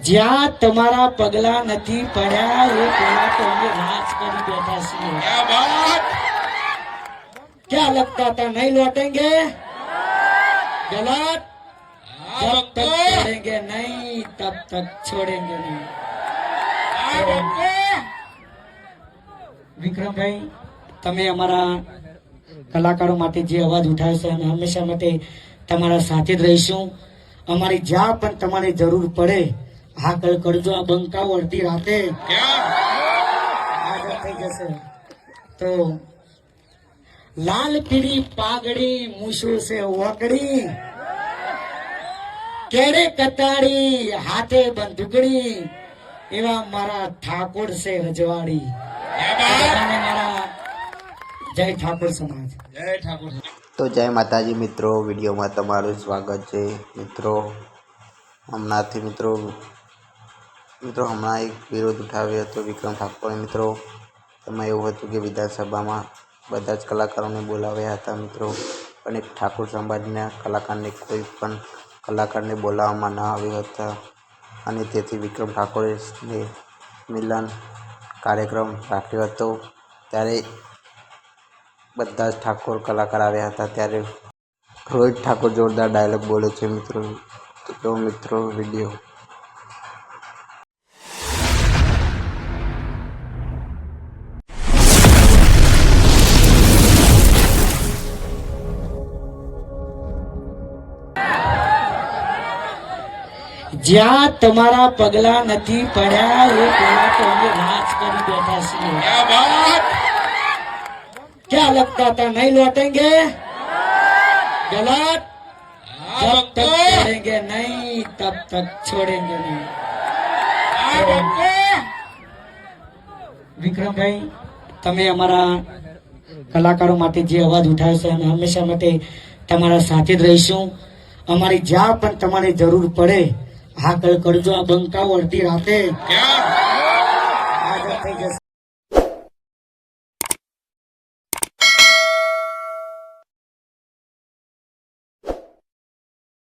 જ્યાં તમારા પગલા નથી પડ્યા એ પેલા તો અમે રાજ કરી બેઠા છીએ क्या बात क्या लगता था नहीं लौटेंगे गलत हाँ जब तक भक्तो छोड़ेंगे नहीं तब तक छोड़ेंगे नहीं हाँ भक्तो વિક્રમભાઈ તમે અમારા કલાકારો માટે જે અવાજ ઉઠાવ્યો છે અને હંમેશા માટે તમારા સાથે જ રહીશું અમારી જ્યાં પણ તમારે જરૂર પડે હા કરજો આ બંકાઓ અડધી રાતે. તો લાલ પીળી પાઘડી મૂછું છે ઓકડી કેડે કતાડી હાથે બંદૂકડી એવા મારા ઠાકોર છે રજવાડી મારા જય ઠાકોર સમાજ. જય ઠાકોર તો જય માતાજી મિત્રો વિડીયોમાં તમારું સ્વાગત છે. મિત્રો હમણાંથી મિત્રો મિત્રો, હમણાં એક વિરોધ ઉઠાવ્યો હતો વિક્રમ ઠાકોરે. મિત્રો, તેમાં એવું હતું કે વિધાનસભામાં બધા જ કલાકારોને બોલાવ્યા હતા, મિત્રો. અને ઠાકોર સંભાજીના કલાકારને કોઈ પણ કલાકારને બોલાવવામાં ન આવ્યા હતા. અને તેથી વિક્રમ ઠાકોરે મિલન કાર્યક્રમ રાખ્યો હતો. ત્યારે બધા જ ઠાકોર કલાકાર આવ્યા હતા. ત્યારે રોહિત ઠાકોર જોરદાર ડાયલોગ બોલે છે, મિત્રો. તો મિત્રો, વીડિયો જ્યાં તમારા પગલા નથી પડ્યા એ પેલા તો અમે રાજ કરી બેઠા છીએ क्या बात क्या लगता था नहीं लौटेंगे गलत हाँ जब तक भक्तो छोड़ेंगे नहीं तब तक छोड़ेंगे नहीं हाँ भक्तो વિક્રમભાઈ તમે અમારા કલાકારો માટે જે અવાજ ઉઠાવ્યો છે અને હંમેશા માટે તમારા સાથે જ રહીશું અમારી જ્યાં પણ તમારે જરૂર પડે હાકલ કરજો આ બંકાઓ અડધી રાતે.